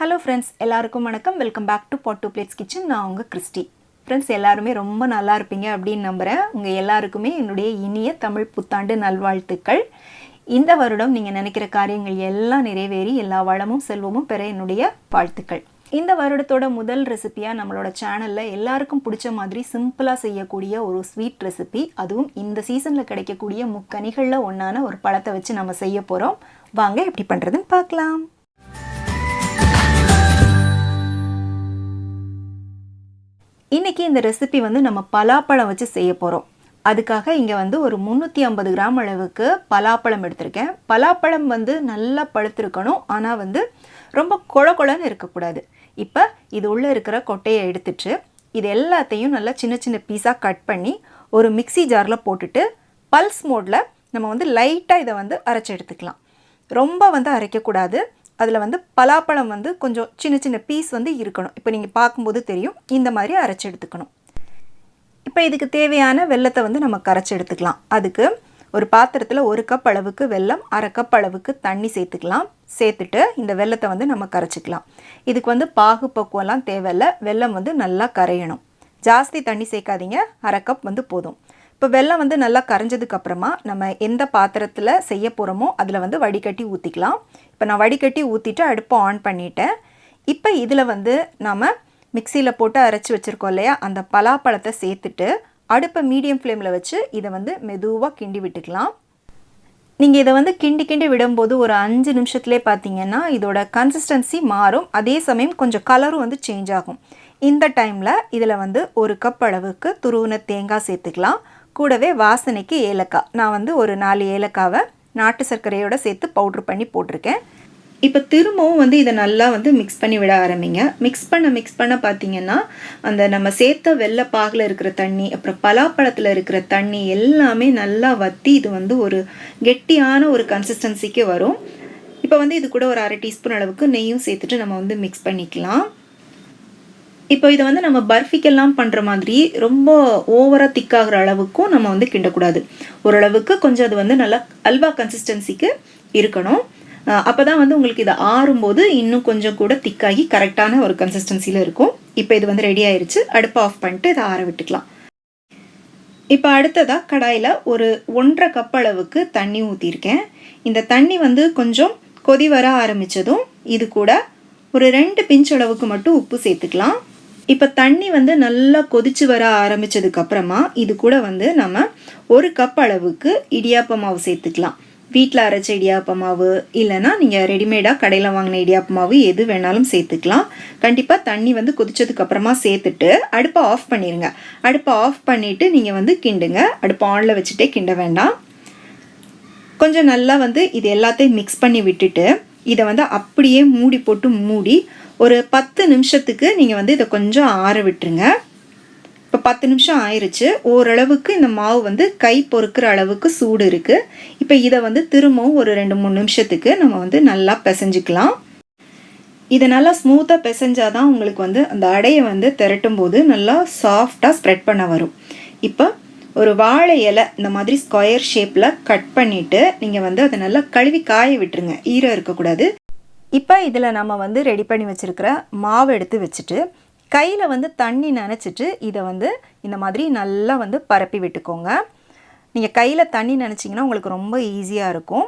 Hello friends எல்லாருக்கும் வணக்கம். Welcome back to pot to plates kitchen நான் உங்கள் கிறிஸ்டி. ஃப்ரெண்ட்ஸ் எல்லாருமே ரொம்ப நல்லா இருப்பீங்க அப்படின்னு நம்புகிறேன் உங்கள் எல்லாருக்குமே என்னுடைய இனிய தமிழ் புத்தாண்டு நல்வாழ்த்துக்கள். இந்த வருடம் நீங்கள் நினைக்கிற காரியங்கள் எல்லாம் நிறைவேறி எல்லா வளமும் செல்வமும் பெற என்னுடைய வாழ்த்துக்கள். இந்த வருடத்தோட முதல் ரெசிபியாக நம்மளோட சேனலில் எல்லாருக்கும் பிடிச்ச மாதிரி சிம்பிளாக செய்யக்கூடிய ஒரு ஸ்வீட் ரெசிபி அதுவும் இந்த சீசனில் கிடைக்கக்கூடிய முக்கனிகளில் ஒன்றான ஒரு பழத்தை வச்சு நம்ம செய்ய போகிறோம் வாங்க எப்படி பண்ணுறதுன்னு பார்க்கலாம். இன்றைக்கி இந்த ரெசிபி வந்து நம்ம பலாப்பழம் வச்சு செய்ய போகிறோம் அதுக்காக இங்கே வந்து ஒரு முந்நூற்றி ஐம்பது கிராம் அளவுக்கு பலாப்பழம் எடுத்திருக்கேன். பலாப்பழம் வந்து நல்லா பழுத்திருக்கணும். ஆனால் வந்து ரொம்ப கொழ கொழன்னு இருக்கக்கூடாது. இப்போ இது உள்ளே இருக்கிற கொட்டையை எடுத்துட்டு இது எல்லாத்தையும் நல்லா சின்ன சின்ன பீஸாக கட் பண்ணி ஒரு மிக்ஸி ஜாரில் போட்டுட்டு பல்ஸ் மோடில் நம்ம வந்து லைட்டாக இதை வந்து அரைச்சி எடுத்துக்கலாம். ரொம்ப வந்து அரைக்கக்கூடாது. அதில் வந்து பலாப்பழம் வந்து கொஞ்சம் சின்ன சின்ன பீஸ் வந்து இருக்கணும். இப்போ நீங்கள் பார்க்கும்போது தெரியும். இந்த மாதிரி அரைச்சி எடுத்துக்கணும். இப்போ இதுக்கு தேவையான வெள்ளத்தை வந்து நம்ம கரைச்சி எடுத்துக்கலாம். அதுக்கு ஒரு பாத்திரத்தில் ஒரு கப் அளவுக்கு வெல்லம் அரை கப் அளவுக்கு தண்ணி சேர்த்துக்கலாம். சேர்த்துட்டு இந்த வெள்ளத்தை வந்து நம்ம கரைச்சிக்கலாம். இதுக்கு வந்து பாகு பக்குவம்லாம் தேவையில்ல. வெல்லம் வந்து நல்லா கரையணும். ஜாஸ்தி தண்ணி சேர்க்காதீங்க. அரை கப் வந்து போதும். இப்போ வெல்லம் வந்து நல்லா கரைஞ்சதுக்கப்புறமா நம்ம எந்த பாத்திரத்தில் செய்ய போகிறோமோ அதில் வந்து வடிகட்டி ஊற்றிக்கலாம் இப்போ நான் வடிகட்டி ஊற்றிட்டு அடுப்பை ஆன் பண்ணிட்டேன். இப்போ இதில் வந்து நம்ம மிக்சியில் போட்டு அரைச்சி வச்சுருக்கோம் இல்லையா? அந்த பலாப்பழத்தை சேர்த்துட்டு அடுப்பை மீடியம் ஃப்ளேமில் வச்சு இதை வந்து மெதுவாக கிண்டி விட்டுக்கலாம். நீங்கள் இதை வந்து கிண்டி கிண்டி விடும்போது ஒரு அஞ்சு நிமிஷத்துலேயே பார்த்தீங்கன்னா இதோட கன்சிஸ்டன்சி மாறும். அதே சமயம் கொஞ்சம் கலரும் வந்து சேஞ்ச் ஆகும். இந்த டைமில் இதில் வந்து ஒரு கப் அளவுக்கு துருவின தேங்காய் சேர்த்துக்கலாம். கூடவே வாசனைக்கு ஏலக்காய். நான் வந்து ஒரு நாலு ஏலக்காவை நாட்டு சர்க்கரையோடு சேர்த்து பவுட்ரு பண்ணி போட்டிருக்கேன். இப்போ திரும்பவும் வந்து இதை நல்லா வந்து மிக்ஸ் பண்ணி விட ஆரம்பிங்க. மிக்ஸ் பண்ண மிக்ஸ் பண்ண பார்த்தீங்கன்னா அந்த நம்ம சேர்த்த வெள்ளைப்பாகில் இருக்கிற தண்ணி அப்புறம் பலாப்பழத்தில் இருக்கிற தண்ணி எல்லாமே நல்லா வற்றி இது வந்து ஒரு கெட்டியான ஒரு கன்சிஸ்டன்சிக்கு வரும். இப்போ வந்து இது கூட ஒரு அரை டீஸ்பூன் அளவுக்கு நெய்யும் சேர்த்துட்டு நம்ம வந்து மிக்ஸ் பண்ணிக்கலாம். இப்போ இதை வந்து நம்ம பர்ஃபிக்கெல்லாம் பண்ணுற மாதிரி ரொம்ப ஓவராக திக்காகிற அளவுக்கும் நம்ம வந்து கிண்டக்கூடாது. ஓரளவுக்கு கொஞ்சம் அது வந்து நல்லா அல்வா கன்சிஸ்டன்சிக்கு இருக்கணும். அப்போ தான் வந்து உங்களுக்கு இதை ஆறும்போது இன்னும் கொஞ்சம் கூட திக்காகி கரெக்டான ஒரு கன்சிஸ்டன்சியில் இருக்கும். இப்போ இது வந்து ரெடி ஆயிடுச்சு அடுப்பை ஆஃப் பண்ணிட்டு இதை ஆற விட்டுக்கலாம். இப்போ அடுத்ததாக கடாயில் ஒரு ஒன்றரை கப் அளவுக்கு தண்ணி ஊற்றிருக்கேன் இந்த தண்ணி வந்து கொஞ்சம் கொதி வர ஆரம்பித்ததும் இது கூட ஒரு ரெண்டு பிஞ்ச் அளவுக்கு மட்டும் உப்பு சேர்த்துக்கலாம். இப்போ தண்ணி வந்து நல்லா கொதிச்சு வர ஆரம்பித்ததுக்கப்புறமா இது கூட வந்து நம்ம ஒரு கப் அளவுக்கு இடியாப்ப மாவு சேர்த்துக்கலாம். வீட்டில் அரைச்ச இடியாப்ப மாவு இல்லைனா நீங்கள் ரெடிமேடாக கடையில் வாங்கின இடியாப்ப மாவு எது வேணாலும் சேர்த்துக்கலாம். கண்டிப்பாக தண்ணி வந்து கொதிச்சதுக்கப்புறமா சேர்த்துட்டு அடுப்பை ஆஃப் பண்ணிடுங்க அடுப்பை ஆஃப் பண்ணிவிட்டு நீங்கள் வந்து கிண்டுங்க. அடுப்பை ஆனில் வச்சுட்டே கிண்ட வேண்டாம். கொஞ்சம் நல்லா வந்து இது எல்லாத்தையும் மிக்ஸ் பண்ணி விட்டுட்டு இதை வந்து அப்படியே மூடி போட்டு மூடி ஒரு பத்து நிமிஷத்துக்கு நீங்கள் வந்து இதை கொஞ்சம் ஆற விட்டுருங்க. இப்போ பத்து நிமிஷம் ஆயிடுச்சு ஓரளவுக்கு இந்த மாவு வந்து கை பொறுக்கிற அளவுக்கு சூடு இருக்குது இப்போ இதை வந்து திரும்பவும் ஒரு ரெண்டு மூணு நிமிஷத்துக்கு நம்ம வந்து நல்லா பிசைஞ்சிக்கலாம். இதை நல்லா ஸ்மூத்தாக பிசைஞ்சாதான் உங்களுக்கு வந்து அந்த அடையை வந்து திரட்டும் போது நல்லா சாஃப்டாக ஸ்ப்ரெட் பண்ண வரும். இப்போ ஒரு வாழை இலை இந்த மாதிரி ஸ்கொயர் ஷேப்பில் கட் பண்ணிவிட்டு நீங்கள் வந்து அதை நல்லா கழுவி காய விட்டுருங்க. ஈரம் இருக்கக்கூடாது. இப்போ இதில் நம்ம வந்து ரெடி பண்ணி வச்சுருக்கிற மாவு எடுத்து வச்சுட்டு கையில் வந்து தண்ணி நினச்சிட்டு இதை வந்து இந்த மாதிரி நல்லா வந்து பரப்பி விட்டுக்கோங்க. நீங்கள் கையில் தண்ணி நினச்சிங்கன்னா உங்களுக்கு ரொம்ப ஈஸியாக இருக்கும்.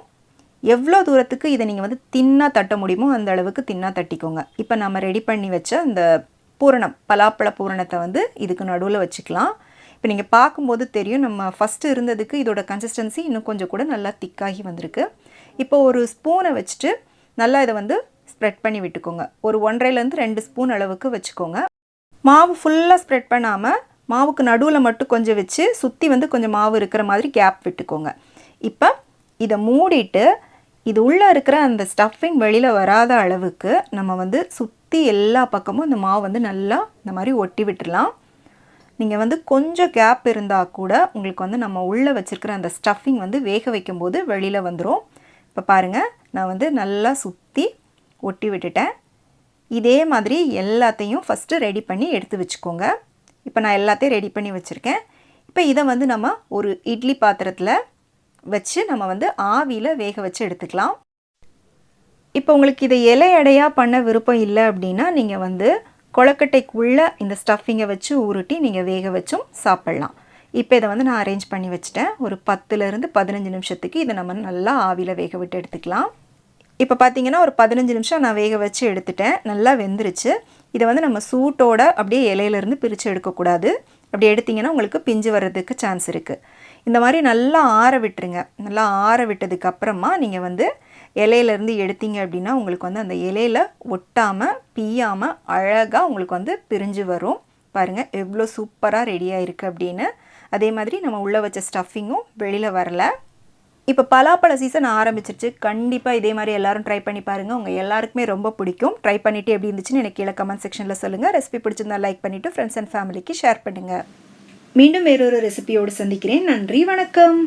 எவ்வளோ தூரத்துக்கு இதை நீங்கள் வந்து தின்னாக தட்ட முடியுமோ அந்த அளவுக்கு தின்னாக தட்டிக்கோங்க. இப்போ நம்ம ரெடி பண்ணி வச்ச அந்த பூரணம் பலாப்பழ பூரணத்தை வந்து இதுக்கு நடுவில் வச்சுக்கலாம். இப்போ நீங்கள் பார்க்கும்போது தெரியும் நம்ம ஃபஸ்ட்டு இருந்ததுக்கு இதோட கன்சிஸ்டன்சி இன்னும் கொஞ்சம் கூட நல்லா திக்காகி வந்திருக்கு. இப்போ ஒரு ஸ்பூனை வச்சுட்டு நல்லா இதை வந்து ஸ்ப்ரெட் பண்ணி விட்டுக்கோங்க. ஒரு ஒன்றரைலேருந்து ரெண்டு ஸ்பூன் அளவுக்கு வச்சுக்கோங்க. மாவு ஃபுல்லாக ஸ்ப்ரெட் பண்ணாமல் மாவுக்கு நடுவில் மட்டும் கொஞ்சம் வச்சு சுற்றி வந்து கொஞ்சம் மாவு இருக்கிற மாதிரி கேப் விட்டுக்கோங்க. இப்போ இதை மூடிட்டு இது உள்ளே இருக்கிற அந்த ஸ்டஃபிங் வெளியில் வராத அளவுக்கு நம்ம வந்து சுற்றி எல்லா பக்கமும் இந்த மாவு வந்து நல்லா இந்த மாதிரி ஒட்டி விட்டுடலாம் நீங்கள் வந்து கொஞ்சம் கேப் இருந்தால் கூட உங்களுக்கு வந்து நம்ம உள்ளே வச்சுருக்கிற அந்த ஸ்டஃபிங் வந்து வேக வைக்கும்போது வெளியில் வந்துடும் இப்போ பாருங்கள் நான் வந்து நல்லா சுற்றி ஒட்டி விட்டுட்டேன். இதே மாதிரி எல்லாத்தையும் ஃபஸ்ட்டு ரெடி பண்ணி எடுத்து வச்சுக்கோங்க. இப்போ நான் எல்லாத்தையும் ரெடி பண்ணி வச்சுருக்கேன். இப்போ இதை வந்து நம்ம ஒரு இட்லி பாத்திரத்தில் வச்சு நம்ம வந்து ஆவியில் வேக வச்சு எடுத்துக்கலாம். இப்போ உங்களுக்கு இதை இலை எடையாக பண்ண விருப்பம் இல்லை அப்படின்னா நீங்கள் வந்து கொழக்கட்டைக்குள்ளே இந்த ஸ்டஃபிங்கை வச்சு உருட்டி நீங்கள் வேக வச்சும் சாப்பிட்லாம். இப்போ இதை வந்து நான் அரேஞ்ச் பண்ணி வச்சுட்டேன். ஒரு பத்துலேருந்து பதினஞ்சு நிமிஷத்துக்கு இதை நம்ம நல்லா ஆவியில் வேக விட்டு எடுத்துக்கலாம். இப்போ பார்த்தீங்கன்னா ஒரு பதினஞ்சு நிமிஷம் நான் வேக வச்சு எடுத்துட்டேன். நல்லா வெந்துருச்சு. இதை வந்து நம்ம சூட்டோட அப்படியே இலையிலேருந்து பிரித்து எடுக்கக்கூடாது. அப்படி எடுத்திங்கன்னா உங்களுக்கு பிஞ்சு வர்றதுக்கு சான்ஸ் இருக்குது இந்த மாதிரி நல்லா ஆற விட்டுருங்க. நல்லா ஆற விட்டதுக்கப்புறமா நீங்கள் வந்து இலையிலேருந்து எடுத்தீங்க அப்படின்னா உங்களுக்கு வந்து அந்த இலையில ஒட்டாமல் பீயாமல் அழகாக உங்களுக்கு வந்து பிரிஞ்சு வரும். பாருங்கள் எவ்வளோ சூப்பராக ரெடியாக இருக்குது அப்படின்னு. அதே மாதிரி நம்ம உள்ளே வச்ச ஸ்டஃபிங்கும் வெளியில் வரல. இப்போ பலாப்பழ சீசன் ஆரம்பிச்சிருச்சு. கண்டிப்பாக இதே மாதிரி எல்லோரும் ட்ரை பண்ணி பாருங்கள் உங்கள் எல்லாருக்குமே ரொம்ப பிடிக்கும். ட்ரை பண்ணிவிட்டு எப்படி இருந்துச்சுன்னு எனக்கு கீழே கமெண்ட் செக்ஷனில் சொல்லுங்கள் ரெசிபி பிடிச்சிருந்தா லைக் பண்ணிவிட்டு ஃப்ரெண்ட்ஸ் அண்ட் ஃபேமிலிக்கு ஷேர் பண்ணுங்கள் மீண்டும் வேறொரு ரெசிபியோடு சந்திக்கிறேன். நன்றி வணக்கம்.